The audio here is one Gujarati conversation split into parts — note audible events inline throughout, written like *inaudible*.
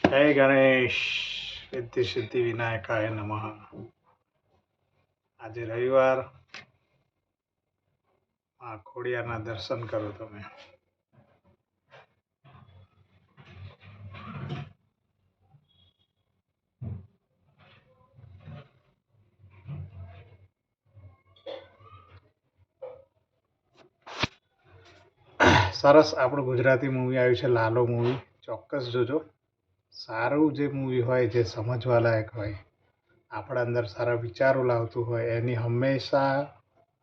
જય ગણેશ. સિદ્ધિ સિદ્ધિ વિનાયકાય નમઃ. આજે રવિવાર. આ ખોડિયાના દર્શન કરો તમે. સરસ આપણું ગુજરાતી મૂવી આવ્યું છે, લાલો મૂવી ચોક્કસ જોજો. સારું જે મૂવી હોય, જે સમજવાલાયક હોય, આપણા અંદર સારા વિચારો લાવતું હોય, એની હંમેશા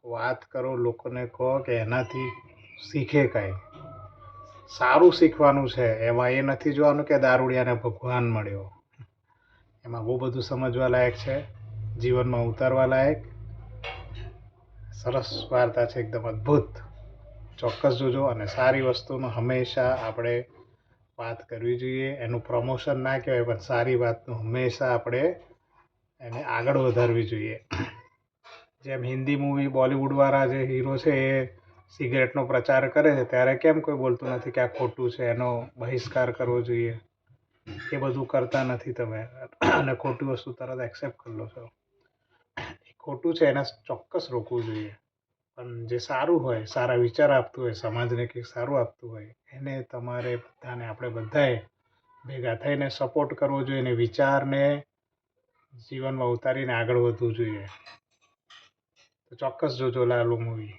વાત કરો, લોકોને કહો કે એનાથી શીખે કાંઈ. સારું શીખવાનું છે, એમાં એ નથી જોવાનું કે દારૂડિયાને ભગવાન મળ્યો. એમાં બહુ બધું સમજવા લાયક છે, જીવનમાં ઉતારવા લાયક સરસ વાર્તા છે, એકદમ અદ્ભુત. ચોક્કસ જોજો અને સારી વસ્તુનો હંમેશા આપણે વાત કરવી જોઈએ. એનું પ્રમોશન ના કહેવાય, પણ સારી વાતનું હંમેશા આપણે એને આગળ વધારવી જોઈએ. જેમ હિન્દી મૂવી બોલિવૂડવાળા જે હીરો છે, એ સિગરેટનો પ્રચાર કરે છે, ત્યારે કેમ કોઈ બોલતું નથી કે આ ખોટું છે, એનો બહિષ્કાર કરવો જોઈએ? એ બધું કરતા નથી તમે. અને ખોટી વસ્તુ તરત એક્સેપ્ટ કરી લો છો. એ ખોટું છે, એને ચોક્કસ રોકવું જોઈએ. પણ જે સારું હોય, સારા વિચાર આપતું હોય, સમાજને કંઈક સારું આપતું હોય, એને તમારે બધાને આપણે બધાએ ભેગા થઈને સપોર્ટ કરવો જોઈએ અને વિચારને જીવનમાં ઉતારીને આગળ વધવું જોઈએ. તો ચોક્કસ જોજો લાલુ મૂવી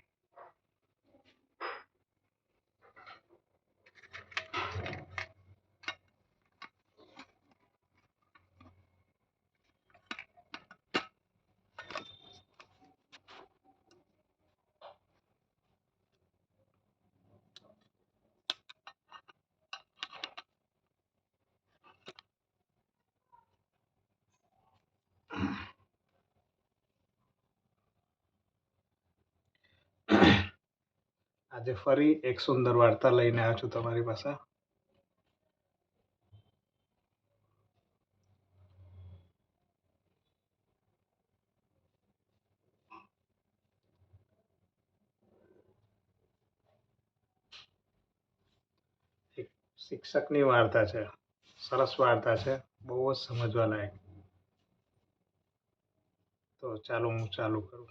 આજે ફરી એક સુંદર વાર્તા લઈને આવ્યો છું તમારી પાસે. શિક્ષકની વાર્તા છે. સરસ વાર્તા છે. બહુ જ સમજવા લાયક. તો ચાલો હું ચાલુ કરું.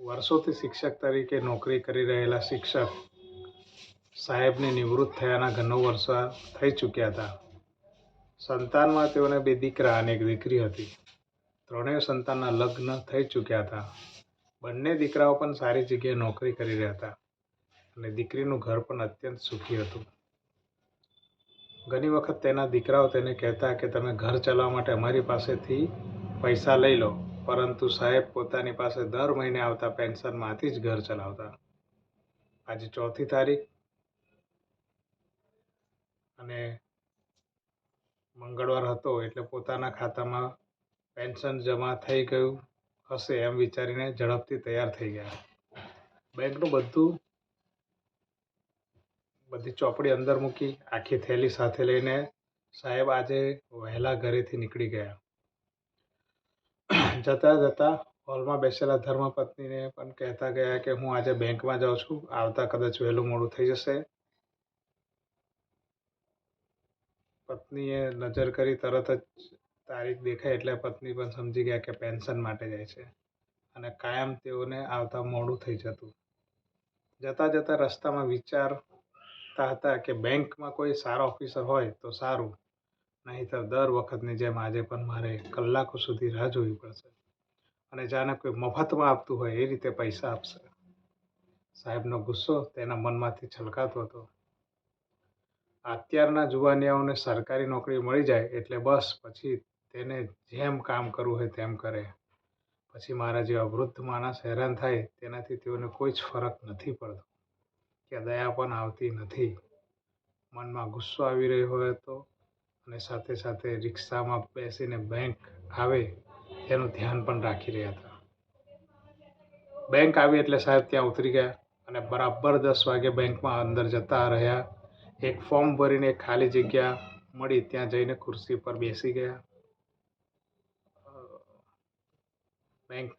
વર્ષોથી શિક્ષક તરીકે નોકરી કરી રહેલા શિક્ષક સાહેબની નિવૃત્ત થયાના ઘણો વર્ષ થઈ ચૂક્યા હતા. સંતાનમાં તેઓને બે દીકરા અને એક દીકરી હતી. ત્રણેય સંતાનના લગ્ન થઈ ચૂક્યા હતા. બંને દીકરાઓ પણ સારી જગ્યાએ નોકરી કરી રહ્યા હતા અને દીકરીનું ઘર પણ અત્યંત સુખી હતું. ઘણી વખત તેના દીકરાઓ તેને કહેતા કે, તમે ઘર ચલાવવા માટે અમારી પાસેથી પૈસા લઈ લો. પરંતુ સાહેબ પોતાની પાસે દર મહિને આવતા પેન્શનમાંથી જ ઘર ચલાવતા. આજે ચોથી તારીખ. અને મંગળવાર હતો એટલે પોતાના ખાતામાં પેન્શન જમા થઈ ગયું હશે એમ વિચારીને ઝડપથી તૈયાર થઈ ગયા. બેંકનું બધું બધી ચોપડી અંદર મૂકી, આખી થેલી સાથે લઈને સાહેબ આજે વહેલા ઘરેથી નીકળી ગયા. જતાં જતાં હોલમાં બેસેલા ધર્મપત્નીને પણ કહેતા ગયા કે હું આજે બેંકમાં જાઉં છું. આવતા કદાચ વહેલું મોડું થઈ જશે. પત્નીએ નજર કરી તરત જ તારીખ દેખાય એટલે પત્ની પણ સમજી ગયા કે પેન્શન માટે જાય છે અને કાયમ તેઓને આવતા મોડું થઈ જતું. જતાં જતાં રસ્તામાં વિચારતા હતા કે બેંકમાં કોઈ સારા ઓફિસર હોય તો સારું. નહીંતર દર વખતની જેમ આજે પણ મારે કલાકો સુધી રાહ જોવી પડશે. અને જાણે કોઈ મફતમાં આપતું હોય એ રીતે પૈસા આપશે. સાહેબનો ગુસ્સો તેના મનમાંથી છલકાતો હતો. અત્યારના જુવાનિયાઓને સરકારી નોકરી મળી જાય એટલે બસ, પછી તેને જેમ કામ કરવું હોય તેમ કરે. પછી મારા જેવા વૃદ્ધ માણસ હેરાન થાય તેનાથી તેઓને કોઈ જ ફરક નથી પડતો. કે દયા પણ આવતી નથી. મનમાં ગુસ્સો આવી રહ્યો હોય તો અને સાથે સાથે રિક્ષામાં બેસીને બેંક આવે, એનું ધ્યાન પણ રાખી રહ્યા હતા. બેંક આવી એટલે સાહેબ ત્યાં ઉતરી ગયા અને બરાબર દસ વાગે બેંકમાં અંદર જતા રહ્યા. એક ફોર્મ ભરીને ખાલી જગ્યા મળી, ત્યાં જઈને ખુરશી પર બેસી ગયા. બેંક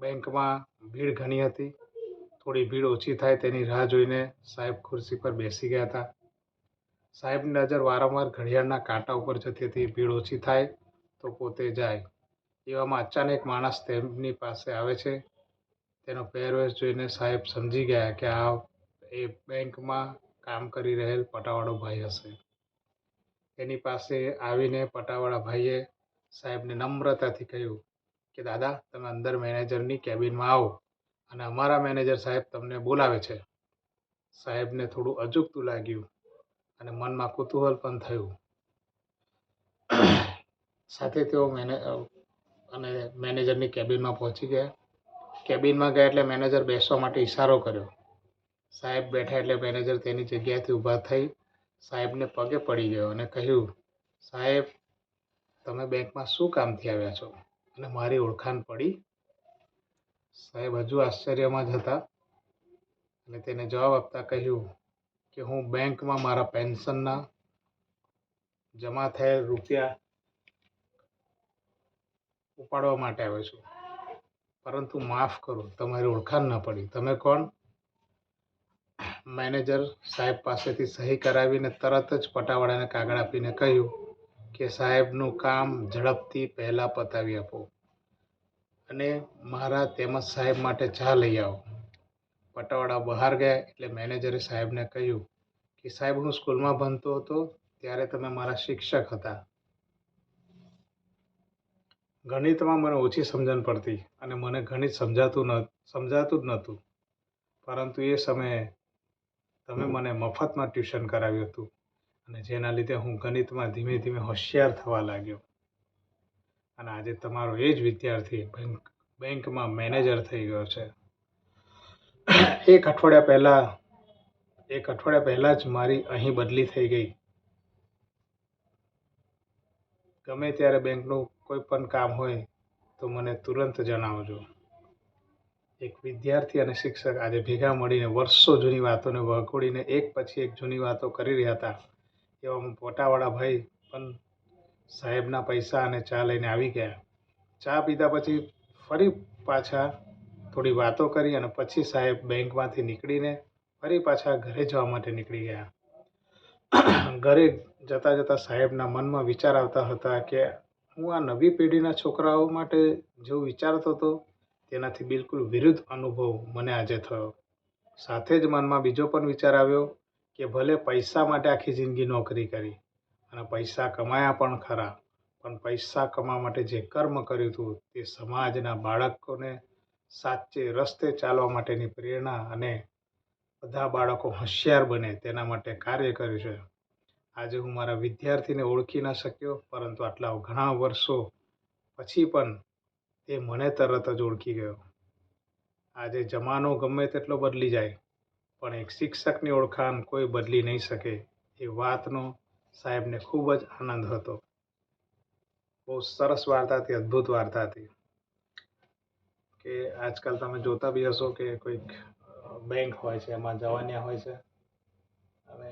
બેંકમાં ભીડ ઘણી હતી. થોડી ભીડ ઓછી થાય તેની રાહ જોઈને સાહેબ ખુરશી પર બેસી ગયા હતા. સાહેબની નજર વારંવાર ઘડિયાળના કાંટા ઉપર જતી હતી. ભીડ ઓછી થાય તો પોતે જાય. એવામાં અચાનક માણસ તેમની પાસે આવે છે. તેનો પહેરવેશ જોઈને સાહેબ સમજી ગયા કે આ એ બેંકમાં કામ કરી રહેલ પટાવાળો ભાઈ હશે. એની પાસે આવીને પટાવાળા ભાઈએ સાહેબને નમ્રતાથી કહ્યું કે, દાદા, તમે અંદર મેનેજરની કેબિનમાં આવો અને અમારા મેનેજર સાહેબ તમને બોલાવે છે. સાહેબને થોડું અજુગતું લાગ્યું અને મનમાં કુતૂહલ પણ થયું. *coughs* સાથે તેઓ મેને અને મેનેજરની કેબિનમાં પહોંચી ગયા. કેબિનમાં ગયા એટલે મેનેજર બેસવા માટે ઇશારો કર્યો. સાહેબ બેઠા એટલે મેનેજર તેની જગ્યાએથી ઊભા થઈ સાહેબને પગે પડી ગયો અને કહ્યું સાહેબ તમે બેંકમાં શું કામથી આવ્યા છો? અને મારી ઓળખાણ પડી? સાહેબ હજુ આશ્ચર્યમાં જ હતા અને તેને જવાબ આપતા કહ્યું કે હું બેંકમાં મારા પેન્શનના જમા થયેલ રૂપિયા ઉપાડવા માટે આવ્યો છું. પરંતુ માફ કરો, તમારી ઓળખાણ ન પડી. તમે કોણ? મેનેજર સાહેબ પાસેથી સહી કરાવીને તરત જ પટાવાળાને કાગળ આપીને કહ્યું કે સાહેબનું કામ ઝડપથી પહેલાં પતાવી આપો અને મારા તેમજ સાહેબ માટે ચા લઈ આવો. પટાવાળા બહાર ગયા એટલે મેનેજરે સાહેબને કહ્યું કે સાહેબ, હું સ્કૂલમાં ભણતો હતો ત્યારે તમે મારા શિક્ષક હતા. ગણિતમાં મને ઓછી સમજણ પડતી અને મને ગણિત સમજાતું ન, સમજાતું જ નહોતું. પરંતુ એ સમયે તમે મને મફતમાં ટ્યુશન કરાવ્યું હતું અને જેના લીધે હું ગણિતમાં ધીમે ધીમે હોશિયાર થવા લાગ્યો. અને આજે તમારો એ જ વિદ્યાર્થી બેંક, બેંકમાં મેનેજર થઈ ગયો છે. એક અઠવાડિયા પહેલાં, એક અઠવાડિયા પહેલાં જ મારી અહીં બદલી થઈ ગઈ. ગમે ત્યારે બેંકનું કોઈ પણ કામ હોય, તો મને તુરંત જણાવજો. એક વિદ્યાર્થી અને શિક્ષક આજે ભેગા મળીને વર્ષો જૂની વાતોને વખોડીને એક પછી એક જૂની વાતો કરી રહ્યા હતા. એવામાં પોટાવાળા ભાઈ પણ સાહેબના પૈસા અને ચા લઈને આવી ગયા. ચા પીધા પછી ફરી પાછા થોડી વાતો કરી અને પછી સાહેબ બેંકમાંથી નીકળીને ફરી પાછા ઘરે જવા માટે નીકળી ગયા. ઘરે જતાં જતાં સાહેબના મનમાં વિચાર આવતા હતા કે હું આ નવી પેઢીના છોકરાઓ માટે જેવું વિચારતો હતો તેનાથી બિલકુલ વિરુદ્ધ અનુભવ મને આજે થયો. સાથે જ મનમાં બીજો પણ વિચાર આવ્યો કે ભલે પૈસા માટે આખી જિંદગી નોકરી કરી અને પૈસા કમાયા પણ ખરા, પણ પૈસા કમાવા માટે જે કર્મ કર્યું હતું તે સમાજના બાળકોને સાચે રસ્તે ચાલવા માટેની પ્રેરણા અને બધા બાળકો હોશિયાર બને તેના માટે કાર્ય કર્યું છે. આજે હું મારા વિદ્યાર્થીને ઓળખી ન શક્યો, પરંતુ આટલા ઘણા વર્ષો પછી પણ તે મને તરત જ ઓળખી ગયો. આજે જમાનો ગમે તેટલો બદલી જાય, પણ એક શિક્ષકની ઓળખાણ કોઈ બદલી નહીં શકે એ વાતનો સાહેબને ખૂબ જ આનંદ હતો. બહુ સરસ વાર્તા હતી, અદ્ભુત વાર્તા હતી. કે આજકાલ તમે જોતા બી હશો કે કોઈક બેંક હોય છે, એમાં જવાન્યા હોય છે. અને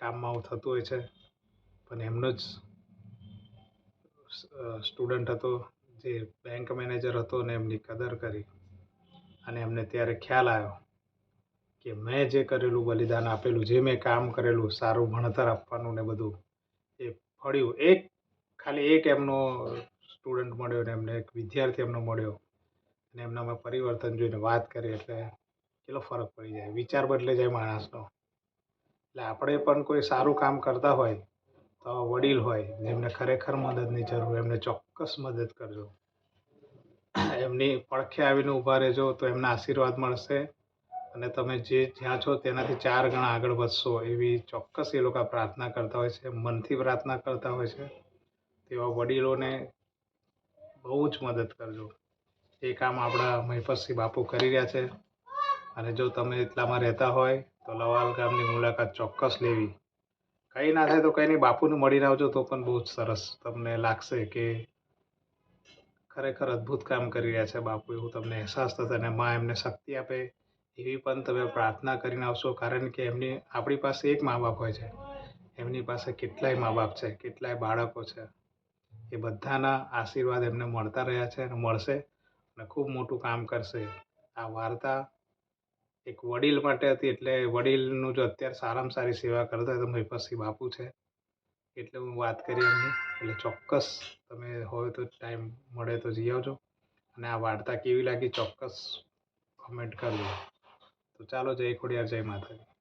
કામમાં આવું થતું હોય છે. પણ એમનો જ સ્ટુડન્ટ હતો, જે બેંક મેનેજર હતો ને એમની કદર કરી. અને એમને ત્યારે ખ્યાલ આવ્યો કે મેં જે કરેલું બલિદાન આપેલું, જે મેં કામ કરેલું, સારું ભણતર આપવાનું ને બધું, એ ફળ્યું. એક, ખાલી એક એમનો સ્ટુડન્ટ મળ્યો ને એમને એક વિદ્યાર્થી એમનો મળ્યો અને એમનામાં પરિવર્તન જોઈને વાત કરી એટલે કેટલો ફરક પડી જાય. વિચાર બદલે જાય માણસનો. એટલે આપણે પણ કોઈ સારું કામ કરતા હોય તો વડીલ હોય જેમને ખરેખર મદદની જરૂર એમને ચોક્કસ મદદ કરજો. એમની પડખે આવીને ઊભા રહેજો તો એમના આશીર્વાદ મળશે અને તમે જે જ્યાં છો તેનાથી ચાર ગણા આગળ વધશો એવી ચોક્કસ એ લોકો પ્રાર્થના કરતા હોય છે, મનથી પ્રાર્થના કરતા હોય છે. તેવા વડીલોને બહુ જ મદદ કરજો. એ કામ આપણા મહિપતસિંહ બાપુ કરી રહ્યા છે. અને જો તમે એટલામાં રહેતા હોય, તો લવાલ ગામની મુલાકાત ચોક્કસ લેવી. કંઈ ના થાય તો કંઈ નહીં, બાપુને મળીને આવજો તો પણ બહુ જ સરસ. તમને લાગશે કે ખરેખર અદ્ભુત કામ કરી રહ્યા છે બાપુ, એવું તમને અહેસાસ થશે અને મા એમને શક્તિ આપે, એવી પણ તમે પ્રાર્થના કરીને આવશો. કારણ કે એમની, આપણી પાસે એક મા બાપ હોય છે. એમની પાસે કેટલાય મા બાપ છે, કેટલાય બાળકો છે. એ બધાના આશીર્વાદ એમને મળતા રહ્યા છે અને મળશે અને ખૂબ મોટું કામ કરશે. આ વાર્તા એક વડીલ માટે હતી એટલે વડીલનું જો અત્યારે સારામાં સારી સેવા કરતા હોય તો મહિપતસિંહ બાપુ છે. એટલે હું વાત કરી એમની. એટલે ચોક્કસ તમે હોય તો ટાઈમ મળે તો જઈ આવજો. અને આ વાર્તા કેવી લાગી ચોક્કસ કમેન્ટ કરજો તો ચાલો જય ખોડિયાર, જય માતાજી.